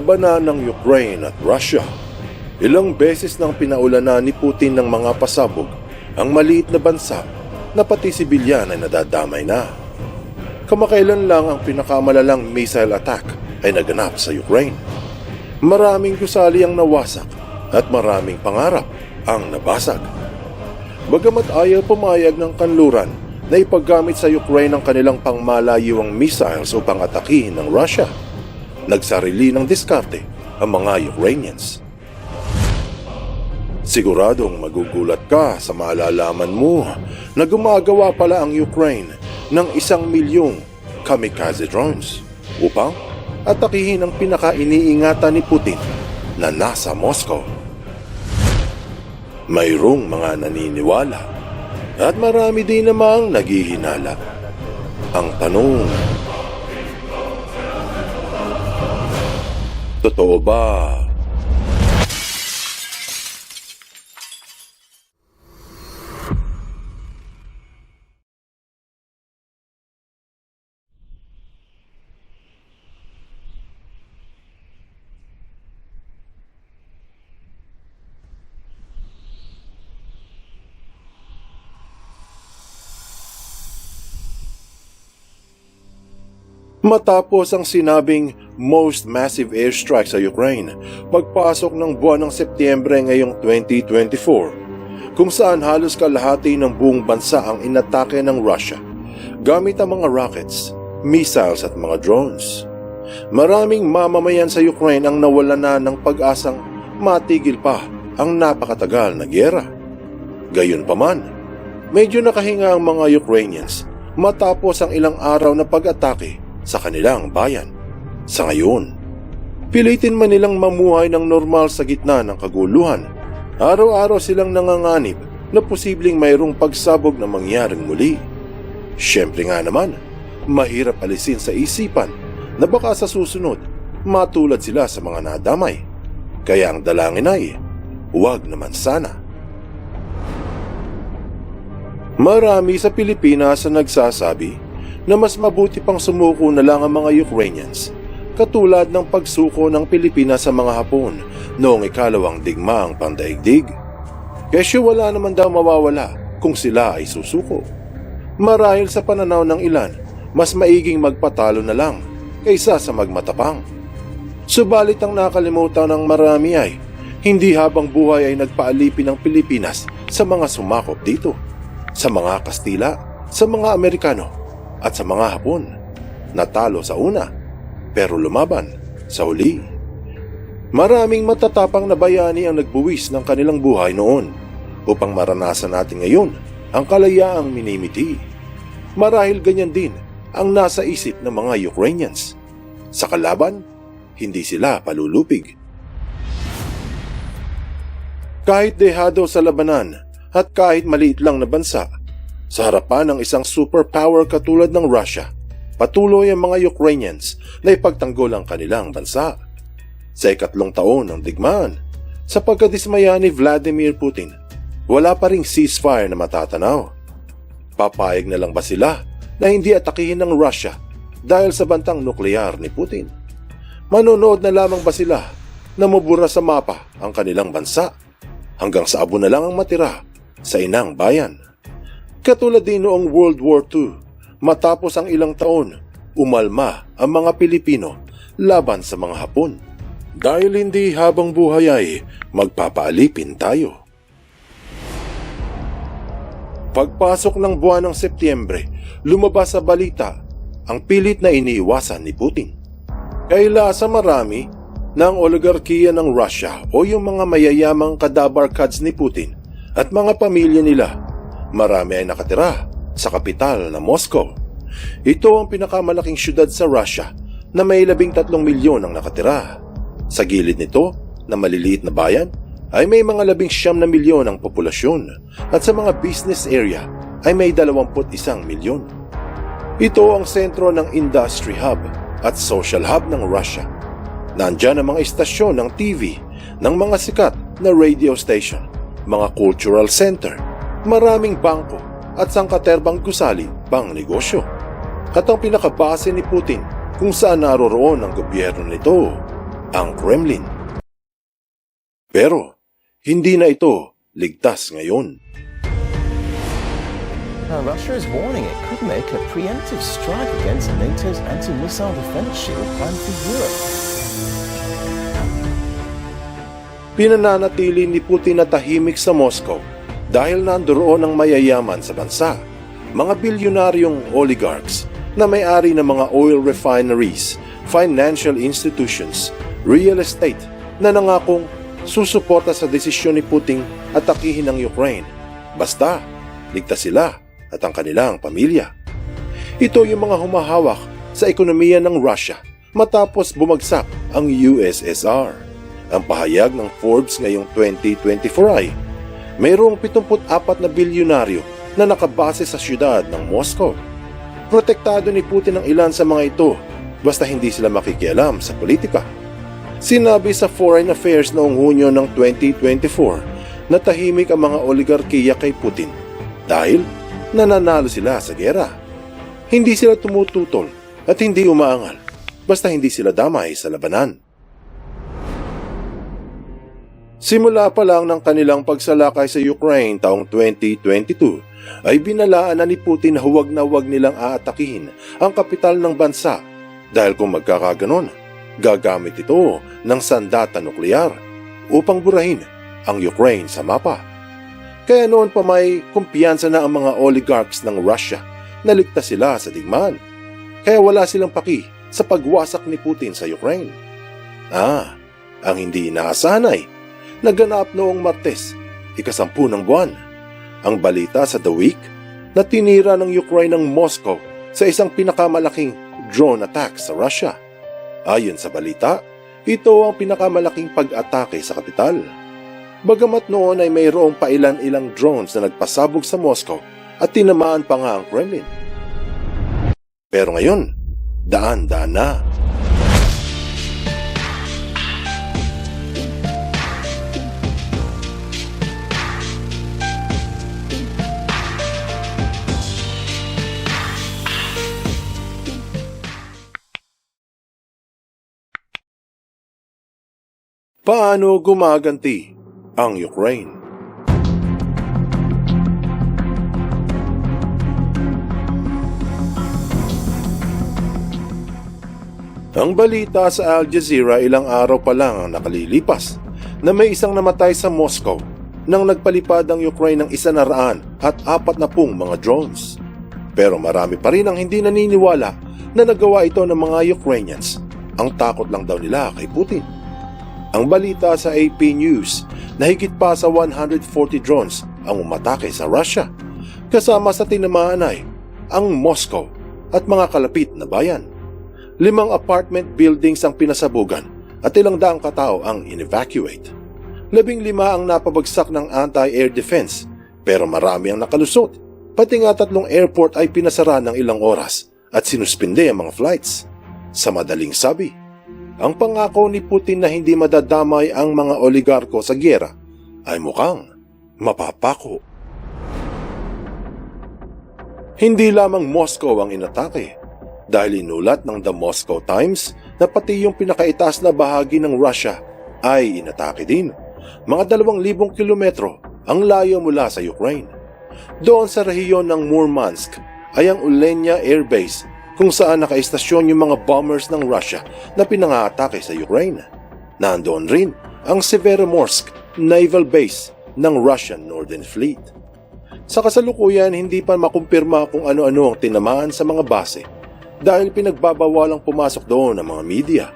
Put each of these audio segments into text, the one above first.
Labanan ng Ukraine at Russia. Ilang beses nang pinaulanan ni Putin ng mga pasabog ang maliit na bansa na pati sibilyan ay nadadamay na. Kamakailan lang ang pinakamalalang missile attack ay naganap sa Ukraine. Maraming gusali ang nawasak at maraming pangarap ang nabasag. Bagamat ayaw pumayag ng kanluran na ipaggamit sa Ukraine ang kanilang pangmalayuang missiles upang atakihin ng Russia, nagsarili ng diskarte ang mga Ukrainians. Siguradong magugulat ka sa malalaman mo na gumagawa pala ang Ukraine ng isang milyong kamikaze drones upang atakihin ang pinaka-iniingatan ni Putin na nasa Moscow. Mayroong mga naniniwala at marami din namang naghihinala. Ang tanong, Totoo ba Matapos ang sinabing most massive airstrike sa Ukraine, pagpasok ng buwan ng Setyembre ngayong 2024, kung saan halos kalahati ng buong bansa ang inatake ng Russia gamit ang mga rockets, missiles at mga drones. Maraming mamamayan sa Ukraine ang nawala na ng pag-asang matigil pa ang napakatagal na gyera. Gayunpaman, medyo nakahinga ang mga Ukrainians matapos ang ilang araw na pag-atake sa kanilang bayan. Sa ngayon, pilitin man nilang mamuhay ng normal sa gitna ng kaguluhan. Araw-araw silang nanganganib na posibleng mayroong pagsabog na mangyaring muli. Siyempre nga naman, mahirap alisin sa isipan na baka sa susunod matulad sila sa mga nadamay. Kaya ang dalangin ay, huwag naman sana. Marami sa Pilipinas ang nagsasabi na mas mabuti pang sumuko na lang ang mga Ukrainians katulad ng pagsuko ng Pilipinas sa mga Hapon noong ikalawang digmaang pandaigdig. Kesyo wala naman daw mawawala kung sila ay susuko. Marahil sa pananaw ng ilan, mas maiging magpatalo na lang kaysa sa magmatapang. Subalit ang nakalimutan ng marami ay hindi habang buhay ay nagpaalipin ng Pilipinas sa mga sumakop dito, sa mga Kastila, sa mga Amerikano at sa mga Hapon. Natalo sa una, pero lumaban sa huli. Maraming matatapang na bayani ang nagbuwis ng kanilang buhay noon upang maranasan natin ngayon ang kalayaang minimiti. Marahil ganyan din ang nasa isip ng mga Ukrainians. Sa kalaban, hindi sila palulupig. Kahit dehado sa labanan at kahit maliit lang na bansa, sa harapan ng isang superpower katulad ng Russia, patuloy ang mga Ukrainians na ipagtanggol ang kanilang bansa. Sa ikatlong taon ng digmaan, sa pagkadismaya ni Vladimir Putin, wala pa ring ceasefire na matatanaw. Papayag na lang ba sila na hindi atakihin ng Russia dahil sa bantang nuklear ni Putin? Manonood na lamang ba sila na mabura sa mapa ang kanilang bansa hanggang sa abo na lang ang matira sa inang bayan? Katulad din noong World War II, matapos ang ilang taon, umalma ang mga Pilipino laban sa mga Hapon. Dahil hindi habang buhay ay magpapaalipin tayo. Pagpasok ng buwan ng Setyembre, lumabas sa balita ang pilit na iniiwasan ni Putin. Kaila sa marami ang oligarkiya ng Russia o yung mga mayayamang kadabarkads ni Putin at mga pamilya nila marami ay nakatira sa kapital na Moscow. Ito ang pinakamalaking syudad sa Russia na may labing tatlong milyon ang nakatira. Sa gilid nito, na maliliit na bayan, ay may mga labing siyam na milyon ang populasyon at sa mga business area ay may dalawamput isang milyon. Ito ang sentro ng industry hub at social hub ng Russia. Nandyan ang mga istasyon ng TV, ng mga sikat na radio station, mga cultural center, maraming bangko at sangkaterbang gusali pang negosyo. At ang pinakabase ni Putin kung saan naroroon ang gobyerno nito ang Kremlin. Pero hindi na ito ligtas ngayon. Now, Russia is warning it could make a preemptive strike against NATO's anti-missile defense shield planned for Europe. Pinananatili ni Putin na tahimik sa Moscow dahil nandoon ang mayayaman sa bansa, mga bilyonaryong oligarchs na may-ari ng mga oil refineries, financial institutions, real estate na nangakong susuporta sa desisyon ni Putin at atakihin ang Ukraine. Basta, ligtas sila at ang kanilang pamilya. Ito yung mga humahawak sa ekonomiya ng Russia matapos bumagsak ang USSR. Ang pahayag ng Forbes ngayong 2024 ay mayroong 74 na bilyonaryo na nakabase sa siyudad ng Moscow. Protektado ni Putin ang ilan sa mga ito basta hindi sila makikialam sa politika. Sinabi sa Foreign Affairs noong Hunyo ng 2024 na tahimik ang mga oligarkiya kay Putin dahil nananalo sila sa gera. Hindi sila tumututol at hindi umaangal basta hindi sila damay sa labanan. Simula pa lang ng kanilang pagsalakay sa Ukraine taong 2022 ay binalaan na ni Putin na huwag na huwag nilang aatakihin ang kapital ng bansa dahil kung magkakaganon, gagamit ito ng sandata nuklear upang burahin ang Ukraine sa mapa. Kaya noon pa may kumpiyansa na ang mga oligarchs ng Russia na ligtas sila sa digmaan. Kaya wala silang paki sa pagwasak ni Putin sa Ukraine. Ah, ang hindi inaasahan ay naganap noong Martes, ikasampu ng buwan. Ang balita sa The Week na tinira ng Ukraine ng Moscow sa isang pinakamalaking drone attack sa Russia. Ayon sa balita, ito ang pinakamalaking pag-atake sa kapital. Bagamat noon ay mayroong pailan-ilang drones na nagpasabog sa Moscow at tinamaan pa nga ang Kremlin. Pero ngayon, daan-daan na. Paano gumaganti ang Ukraine? Ang balita sa Al Jazeera ilang araw pa lang ang nakalilipas na may isang namatay sa Moscow nang nagpalipad ang Ukraine ng isa na raan at apat na pung mga drones. Pero marami pa rin ang hindi naniniwala na nagawa ito ng mga Ukrainians. Ang takot lang daw nila kay Putin. Ang balita sa AP News na higit pa sa 140 drones ang umatake sa Russia. Kasama sa tinamaan ay ang Moscow at mga kalapit na bayan. Limang apartment buildings ang pinasabugan at ilang daang katao ang in-evacuate. Labing lima ang napabagsak ng anti-air defense pero marami ang nakalusot. Pati nga tatlong airport ay pinasara ng ilang oras at sinuspinde ang mga flights. Sa madaling sabi, ang pangako ni Putin na hindi madadamay ang mga oligarko sa gyera ay mukhang mapapako. Hindi lamang Moscow ang inatake dahil inulat ng The Moscow Times na pati yung pinakaitaas na bahagi ng Russia ay inatake din. Mga dalawang libong kilometro ang layo mula sa Ukraine. Doon sa rehiyon ng Murmansk ay ang Ulenya Air Base kung saan nakaistasyon yung mga bombers ng Russia na pinangatake sa Ukraine. Nandoon rin ang Severomorsk Naval Base ng Russian Northern Fleet. Sa kasalukuyan, hindi pa makumpirma kung ano-ano ang tinamaan sa mga base dahil pinagbabawalang pumasok doon ang mga media.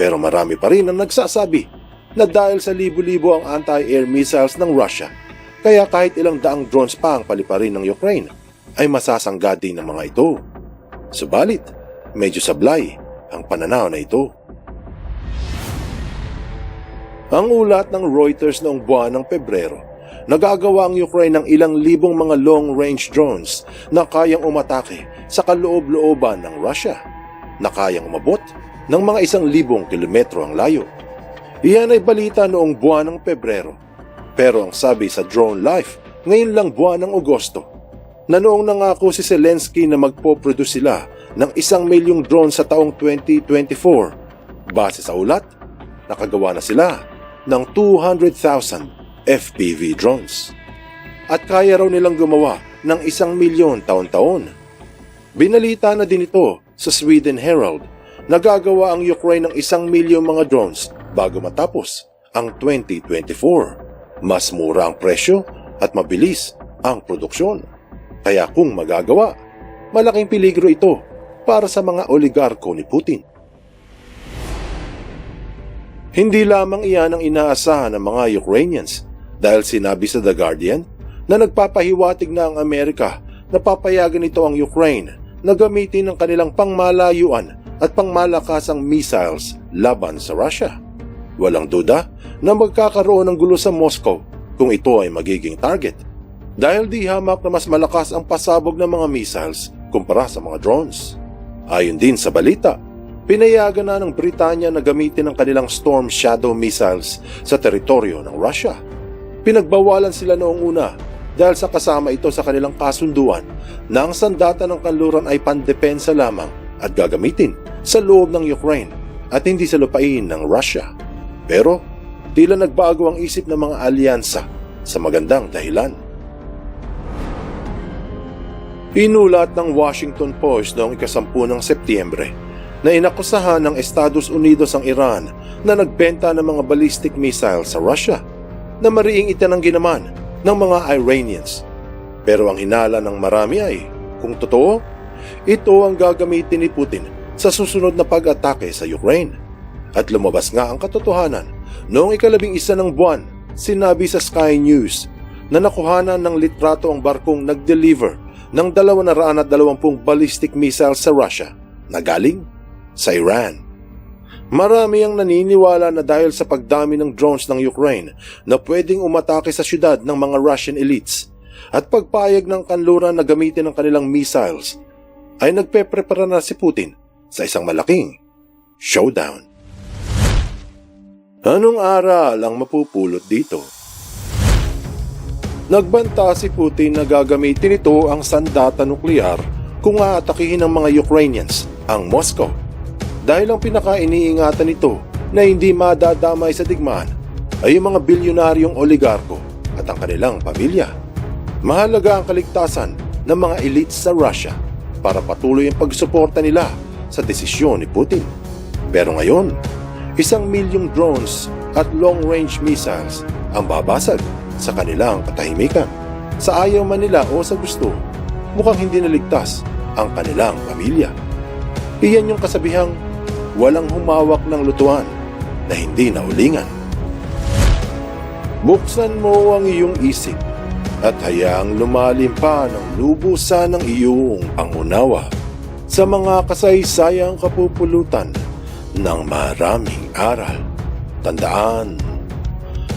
Pero marami pa rin ang nagsasabi na dahil sa libo-libo ang anti-air missiles ng Russia, kaya kahit ilang daang drones pa ang paliparin ng Ukraine, ay masasangga din ng mga ito. Subalit, medyo sablay ang pananaw na ito. Ang ulat ng Reuters noong buwan ng Pebrero, nagagawa ang Ukraine ng ilang libong mga long-range drones na kayang umatake sa kaloob-looban ng Russia, na kayang umabot ng mga isang libong kilometro ang layo. Iyan ay balita noong buwan ng Pebrero. Pero ang sabi sa Drone Life, ngayon lang buwan ng Agosto, na noong nangako si Zelensky na magpo-produce sila ng isang milyong drone sa taong 2024. Base sa ulat, nakagawa na sila ng 200,000 FPV drones. At kaya raw nilang gumawa ng isang milyon taon-taon. Binalita na din ito sa Sweden Herald na gagawa ang Ukraine ng isang milyong mga drones bago matapos ang 2024. Mas mura ang presyo at mabilis ang produksyon. Kaya kung magagawa, malaking peligro ito para sa mga oligarko ni Putin. Hindi lamang iyan ang inaasahan ng mga Ukrainians dahil sinabi sa The Guardian na nagpapahiwatig na ang Amerika na papayagan nito ang Ukraine na gamitin ang kanilang pangmalayuan at pangmalakasang missiles laban sa Russia. Walang duda na magkakaroon ng gulo sa Moscow kung ito ay magiging target dahil di hamak na mas malakas ang pasabog ng mga missiles kumpara sa mga drones. Ayon din sa balita, pinayagan na ng Britanya na gamitin ang kanilang Storm Shadow missiles sa teritoryo ng Russia. Pinagbawalan sila noong una dahil sa kasama ito sa kanilang kasunduan na ang sandata ng kanluran ay pandepensa lamang at gagamitin sa loob ng Ukraine at hindi sa lupain ng Russia. Pero tila nagbago ang isip ng mga alyansa sa magandang dahilan. Inulat ng Washington Post noong ikasampu ng Setyembre na inakusahan ng Estados Unidos ang Iran na nagbenta ng mga ballistic missiles sa Russia na mariing itinanggi naman ng mga Iranians. Pero ang hinala ng marami ay, kung totoo, ito ang gagamitin ni Putin sa susunod na pag-atake sa Ukraine. At lumabas nga ang katotohanan noong ikalabing isa ng buwan, sinabi sa Sky News na nakuhanan ng litrato ang barkong nag-deliver ng 220 ballistic missiles sa Russia na galing sa Iran. Marami ang naniniwala na dahil sa pagdami ng drones ng Ukraine na pwedeng umatake sa syudad ng mga Russian elites at pagpayag ng kanluran na gamitin ang kanilang missiles ay nagpeprepara na si Putin sa isang malaking showdown. Anong aral ang mapupulot dito? Nagbanta si Putin na gagamitin ito ang sandata nuklear kung aatakihin ng mga Ukrainians ang Moscow. Dahil ang pinaka-iniingatan nito na hindi madadamay sa digmaan ay yung mga bilyonaryong oligarko at ang kanilang pamilya. Mahalaga ang kaligtasan ng mga elites sa Russia para patuloy ang pagsuporta nila sa desisyon ni Putin. Pero ngayon, isang milyong drones at long-range missiles ang babasag sa kanilang katahimikan. Sa ayaw man nila o sa gusto, mukhang hindi naligtas ang kanilang pamilya. Iyan yung kasabihang walang humawak ng lutuan na hindi naulingan. Buksan mo ang iyong isip at hayaang lumalim pa ng lubusan ng iyong pangunawa sa mga kasaysayang kapupulutan ng maraming aral. Tandaan,